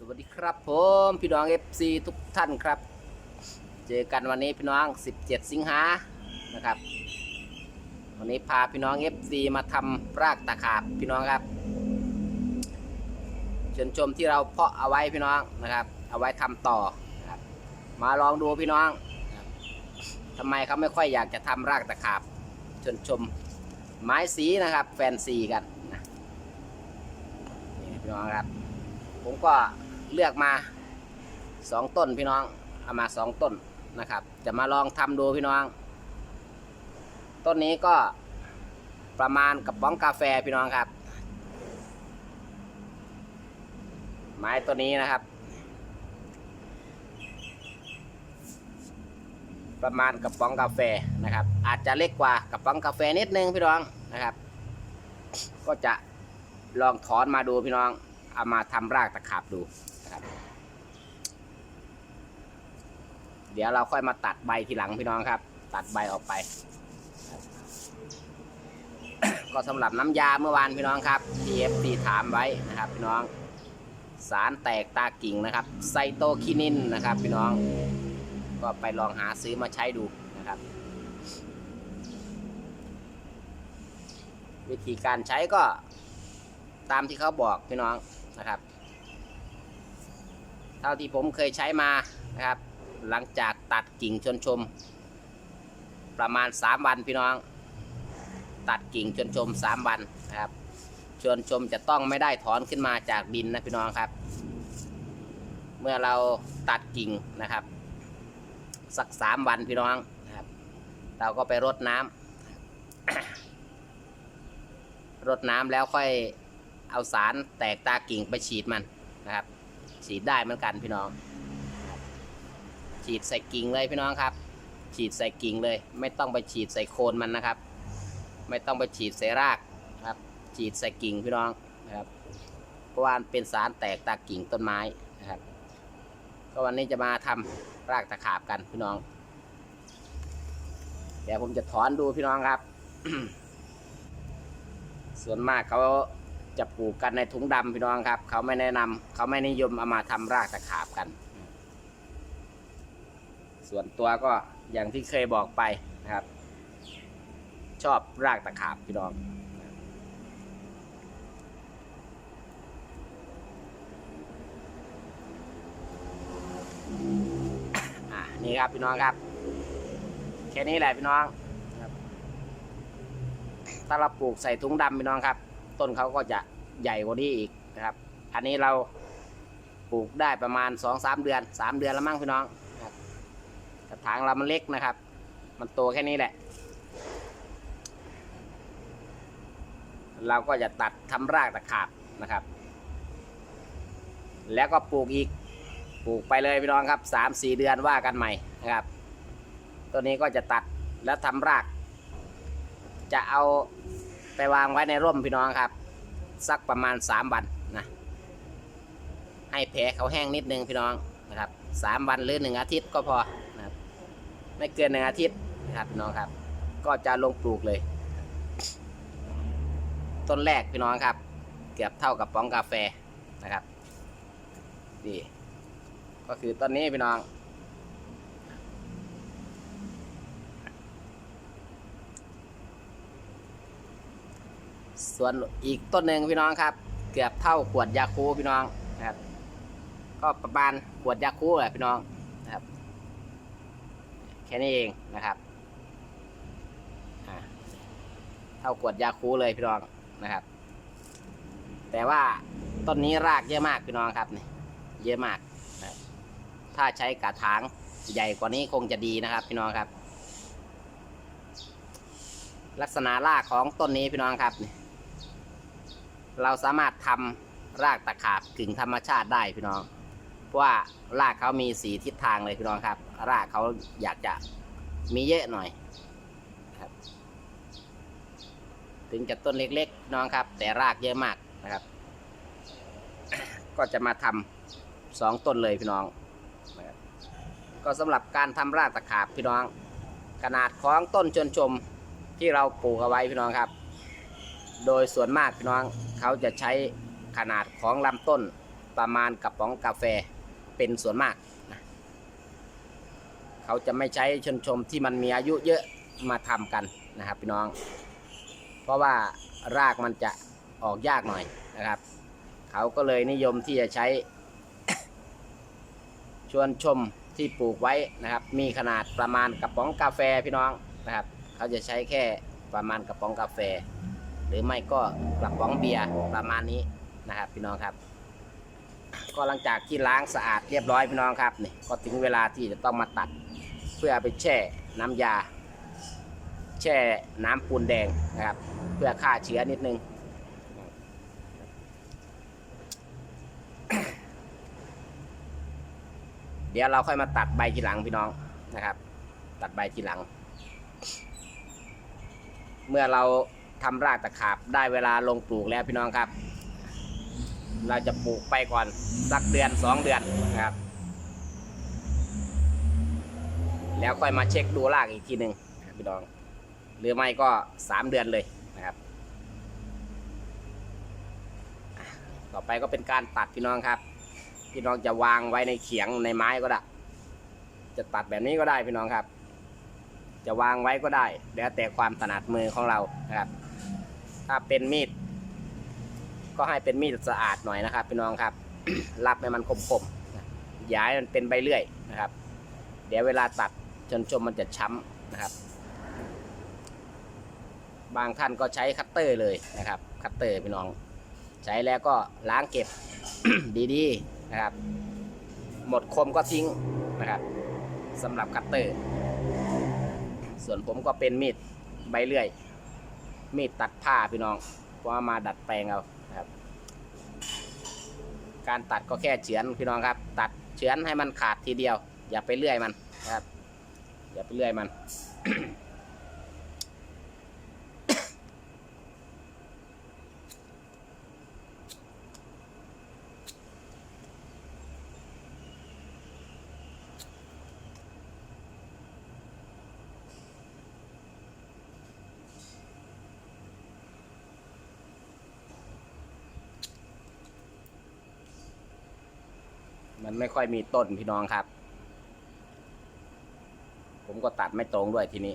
สวัสดีครับผมพี่น้อง FC ทุกท่านครับ เจอกันวันนี้พี่น้อง 17 สิงหานะครับ วันนี้พาพี่น้อง FC มาทำรากตะขาบพี่น้องครับเชิญชมที่เราเพาะเอาไว้พี่น้องนะครับ เอาไว้ทำต่อนะครับมาลองดูพี่น้องทำไมเขาไม่ค่อยอยากจะทำรากตะขาบเชิญชมไม้สีนะครับ แฟนซีกันนะนี่พี่น้องครับผมก็ เลือกมาสองต้นพี่น้องเอามาสองต้นนะครับ จะมาลองทำดูพี่น้อง ต้นนี้ก็ประมาณกับบ้องกาแฟพี่น้องครับ ไม้ตัวนี้นะครับ ประมาณกับป้องกาแฟนะครับ อาจจะเล็กกว่ากับป้องกาแฟนิดนึงพี่น้องนะครับ ก็จะลองถอนมาดูพี่น้อง เอามาทำรากตะขาบดูนะครับ เดี๋ยวเราค่อยมาตัดใบทีหลังพี่น้องครับ ตัดใบออกไป ก็สำหรับน้ำยาเมื่อวานพี่น้องครับ TFC ถามไว้นะครับพี่น้องสารแตกตากิ่งนะครับไซโตคินินนะครับ พี่น้อง ก็ไปลองหาซื้อมาใช้ดูนะครับ วิธีการใช้ก็ตามที่เขาบอกพี่น้องนะครับ เท่าที่ผมเคยใช้มานะครับ หลังจากตัดกิ่งชนชม ประมาณ 3 วันพี่น้อง ตัดกิ่งชนชม 3 วันนะครับชนชมจะต้องไม่ได้ถอนขึ้นมาจากดินนะพี่น้องครับ เมื่อเราตัดกิ่งนะครับ สักสามวันพี่น้องนะครับ เราก็ไปรดน้ำรดน้ำแล้วค่อยเอาสารแตกตากิ่งไปฉีดมันนะครับ ฉีดได้เหมือนกันพี่น้อง ฉีดใส่กิ่งเลยพี่น้องครับ ฉีดใส่กิ่งเลย ไม่ต้องไปฉีดใส่โคนมันนะครับ ไม่ต้องไปฉีดใส่รากครับ ฉีดใส่กิ่งพี่น้องนะครับเพราะว่ามันเป็นสารแตกตากิ่งต้นไม้นะครับก็วันนี้จะมาทำรากตะขาบกันพี่น้อง เดี๋ยวผมจะถอนดูพี่น้องครับ ส่วนมากเขาจะปลูกกันในถุงดำพี่น้องครับ เขาไม่แนะนำเขาไม่นิยมเอามาทำรากตะขาบกัน ส่วนตัวก็อย่างที่เคยบอกไปนะครับ ชอบรากตะขาบพี่น้องอะนี่ครับพี่น้องครับแค่นี้แหละพี่น้องครับถ้าเราปลูกใส่ถุงดำพี่น้องครับ ต้นเขาก็จะใหญ่กว่านี้อีกนะครับ อันนี้เราปลูกได้ประมาณสองสามเดือนสามเดือนแล้วมั้งพี่น้อง กระถางเรามันเล็กนะครับ มันโตแค่นี้แหละ เราก็จะตัดทำรากตะขาบนะครับ แล้วก็ปลูกอีกปลูกไปเลยพี่น้องครับสามสี่เดือนว่ากันใหม่นะครับ ตัวนี้ก็จะตัดแล้วทำราก จะเอาไปวางไว้ในร่มพี่น้องครับ สักประมาณสามวันนะให้แผลเขาแห้งนิดนึงพี่น้องนะครับสามวันหรือหนึ่งอาทิตย์ก็พอ ไม่เกินหนึ่งอาทิตย์นะครับพี่น้องครับ ก็จะลงปลูกเลย ต้นแรกพี่น้องครับ เกือบเท่ากับป้องกาแฟนะครับดีก็คือต้นนี้พี่น้องส่วนอีกต้นหนึ่งพี่น้องครับ เกือบเท่าขวดยาคูพี่น้องนะครับ ก็ประมาณขวดยาคูแหละพี่น้อง แค่นี้เองนะครับเท่าขวดยาคูเลยพี่น้องนะครับ แต่ว่าต้นนี้รากเยอะมากพี่น้องครับนี่เยอะมากถ้าใช้กระถางใหญ่กว่านี้คงจะดีนะครับ พี่น้องครับ ลักษณะรากของต้นนี้พี่น้องครับเราสามารถทำรากตะขาบกึ่งธรรมชาติได้พี่น้อง เพราะว่ารากเขามีสีทิศทางเลยพี่น้องครับ รากเขาอยากจะมีเยอะหน่อยครับ ถึงจะต้นเล็กๆน้องครับ แต่รากเยอะมากนะครับ ก็จะมาทำสองต้นเลยพี่น้องก็สำหรับการทำรากตะขาบพี่น้อง ขนาดของต้นชนชมที่เราปลูกเอาไว้พี่น้องครับ โดยส่วนมากพี่น้องเขาจะใช้ขนาดของลำต้นประมาณกระป๋องกาแฟ เป็นส่วนมากนะเขาจะไม่ใช้ชนชมที่มันมีอายุเยอะมาทำกันนะครับพี่น้อง เพราะว่ารากมันจะออกยากหน่อยนะครับ เขาก็เลยนิยมที่จะใช้ ชวนชมที่ปลูกไว้นะครับ มีขนาดประมาณกระป๋องกาแฟพี่น้องนะครับ เขาจะใช้แค่ประมาณกระป๋องกาแฟ หรือไม่ก็กระป๋องเบียร์ประมาณนี้นะครับ พี่น้องครับ ก็หลังจากที่ล้างสะอาดเรียบร้อยพี่น้องครับนี่ก็ถึงเวลาที่จะต้องมาตัด เพื่อไปแช่น้ำยา แช่น้ำปูนแดงนะครับ เพื่อฆ่าเชื้อนิดนึงเดี๋ยวเราค่อยมาตัดใบทีหลังพี่น้องนะครับ ตัดใบทีหลัง เมื่อเราทำรากตะขาบได้เวลาลงปลูกแล้วพี่น้องครับ เราจะปลูกไปก่อนสักเดือนสองเดือนนะครับ แล้วค่อยมาเช็คดูรากอีกทีหนึ่งพี่น้อง หรือไม่ก็สามเดือนเลยนะครับ ต่อไปก็เป็นการตัดพี่น้องครับ พี่น้องจะวางไว้ในเขียงในไม้ก็ได้ จะตัดแบบนี้ก็ได้พี่น้องครับ จะวางไว้ก็ได้ แล้วแต่ความถนัดมือของเรานะครับ ถ้าเป็นมีด ก็ให้เป็นมีดสะอาดหน่อยนะครับพี่น้องครับ รับให้มันคมๆย่าให้มันเป็นใบเลื่อยนะครับ เดี๋ยวเวลาตัดจนชมมันจะช้ำนะครับ บางท่านก็ใช้คัตเตอร์เลยนะครับ คัตเตอร์พี่น้อง ใช้แล้วก็ล้างเก็บดีๆนะครับ หมดคมก็ทิ้งนะครับสำหรับคัตเตอร์ ส่วนผมก็เป็นมีดใบเลื่อย มีดตัดผ้าพี่น้องเพราะมาดัดแปลงเอา การตัดก็แค่เฉือนพี่น้องครับ ตัดเฉือนให้มันขาดทีเดียว อย่าไปเลื่อยมันครับ อย่าไปเลื่อยมัน มันไม่ค่อยมีต้นพี่น้องครับ ผมก็ตัดไม่ตรงด้วยทีนี้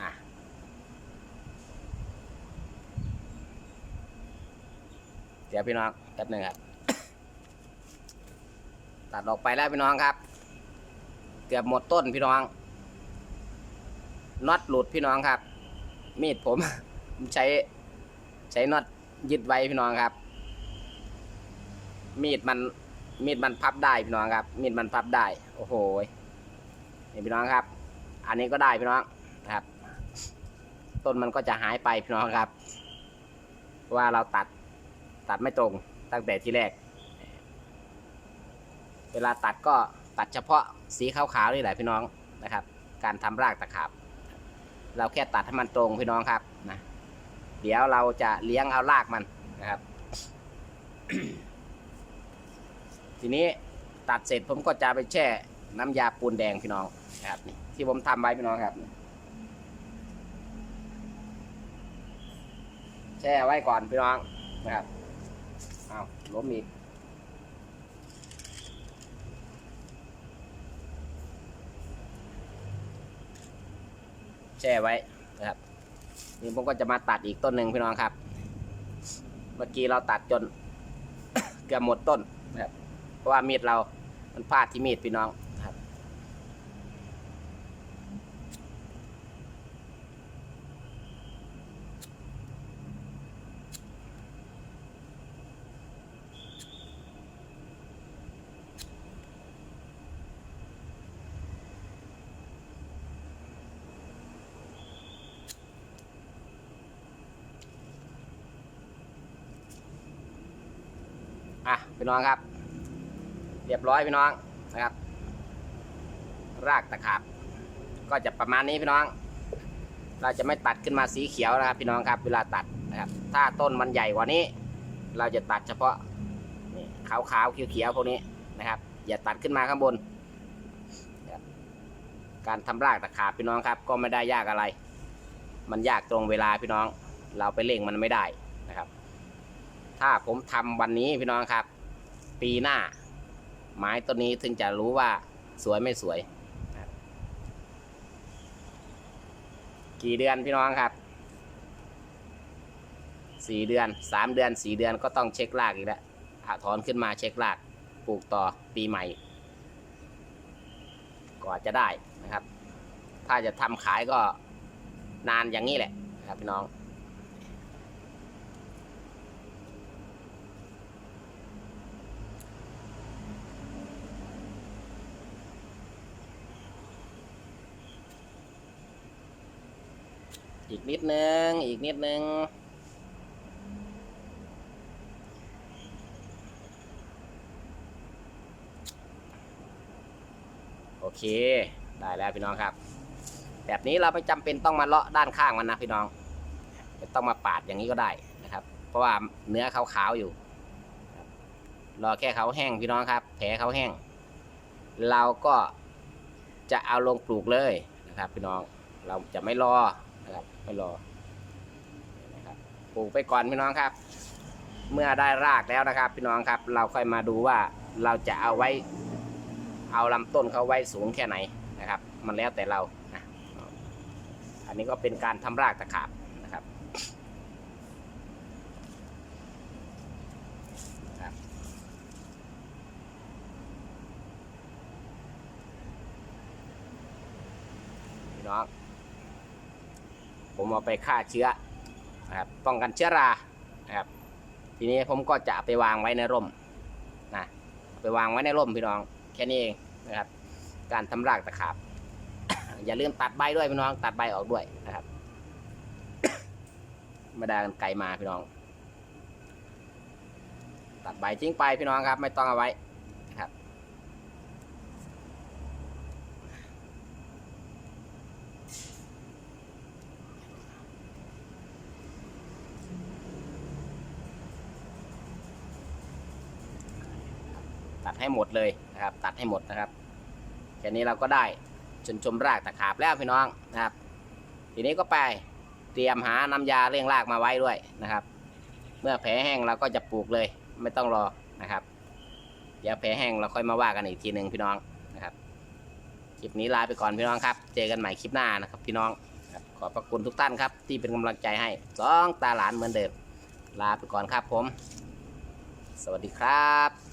อะ เดี๋ยวพี่น้องแป๊บหนึงครับ ตัดออกไปแล้วพี่น้องครับ เกือบหมดต้นพี่น้องน็อตหลุดพี่น้องครับ มีดผม ผมใช้ใช้น็อตยึดไว้พี่น้องครับ มีดมันมีดมันพับได้พี่น้องครับ มีดมันพับได้ โอ้โหนี่พี่น้องครับ อันนี้ก็ได้พี่น้องนะครับ ต้นมันก็จะหายไปพี่น้องครับ ว่าเราตัดตัดไม่ตรงตั้งแต่ที่แรก เวลาตัดก็ตัดเฉพาะสีขาวๆนี่แหละพี่น้องนะครับ การทำรากตะขาบ เราแค่ตัดให้มันตรงพี่น้องครับนะ เดี๋ยวเราจะเลี้ยงเอารากมันนะครับ ทีนี้ตัดเสร็จผมก็จะไปแช่น้ำยาปูนแดงพี่น้องนะครับ ที่ผมทำไว้พี่น้องครับ แช่ไว้ก่อนพี่น้องนะครับเอาล้มอีกแช่ไว้ นี่ผมก็จะมาตัดอีกต้นหนึ่งพี่น้องครับ เมื่อกี้เราตัดจน เกือบหมดต้นนะครับ เพราะว่ามีดเรา มันพลาดที่มีดพี่น้อง อะพี่น้องครับ เรียบร้อยพี่น้องนะครับ รากตะขาบ ก็จะประมาณนี้พี่น้อง เราจะไม่ตัดขึ้นมาสีเขียวนะครับพี่น้องครับ เวลาตัดนะครับ ถ้าต้นมันใหญ่กว่านี้ เราจะตัดเฉพาะนี่ขาวๆเขียวพวกนี้นะครับ อย่าตัดขึ้นมาข้างบนนะบการทำรากตะขาบพี่น้องครับ ก็ไม่ได้ยากอะไร มันยากตรงเวลาพี่น้อง เราไปเร่งมันไม่ได้นะครับ ถ้าผมทำวันนี้พี่น้องครับ ปีหน้า ไม้ต้นนี้ถึงจะรู้ว่าสวยไม่สวย กี่เดือนพี่น้องครับสี่เดือนสามเดือนสี่เดือนก็ต้องเช็ครากอีกแล้วถอนขึ้นมาเช็ครากปลูกต่อปีใหม่ก็จะได้นะครับ ถ้าจะทำขายก็นานอย่างนี้แหละนะครับพี่น้อง อีกนิดนึง อีกนิดนึง โอเค ได้แล้วพี่น้องครับ แบบนี้เราไม่จำเป็นต้องมาเลาะด้านข้างมันนะพี่น้องไม่ต้องมาปาดอย่างนี้ก็ได้นะครับ เพราะว่าเนื้อขาวๆอยู่ รอแค่เขาแห้งพี่น้องครับ แผลเขาแห้ง เราก็จะเอาลงปลูกเลยนะครับ พี่น้องเราจะไม่รอ นะครับไม่รอนะครับปลูกไปก่อนพี่น้องครับ เมื่อได้รากแล้วนะครับ พี่น้องครับ เราค่อยมาดูว่าเราจะเอาไว้ เอาลำต้นเขาไว้สูงแค่ไหนนะครับ มันแล้วแต่เรานะอันนี้ก็เป็นการทำรากตะขาบนะครับครับพี่น้อง ผมเอาไปฆ่าเชื้อนะครับป้องกันเชื้อรานะครับทีนี้ผมก็จะไปวางไว้ในร่มนะไปวางไว้ในร่มพี่น้องแค่นี้เองนะครับ การทำรากตะขาบ อย่าลืมตัดใบด้วยพี่น้องตัดใบออกด้วยนะครับมาด้กันไกลมาพี่น้อง ตัดใบทิ้งไปพี่น้องครับ ไม่ต้องเอาไว้นะครับ ตัด ให้หมดเลยนะครับ ตัดให้หมดนะครับแค่นี้เราก็ได้ชนชมรากตะขาบแล้วพี่น้องนะครับ ทีนี้ก็ไปเตรียมหาน้ำยาเร่งรากมาไว้ด้วยนะครับ เมื่อแผลแห้งเราก็จะปลูกเลย ไม่ต้องรอนะครับ เดี๋ยวแผลแห้งเราค่อยมาว่ากันอีกทีหนึ่งพี่น้องนะครับคลิปนี้ลาไปก่อนพี่น้องครับ เจอกันใหม่คลิปหน้านะครับ พี่น้องขอบพระคุณทุกท่านครับ ที่เป็นกำลังใจให้สองตาหลานเหมือนเดิมลาไปก่อนครับผม สวัสดีครับ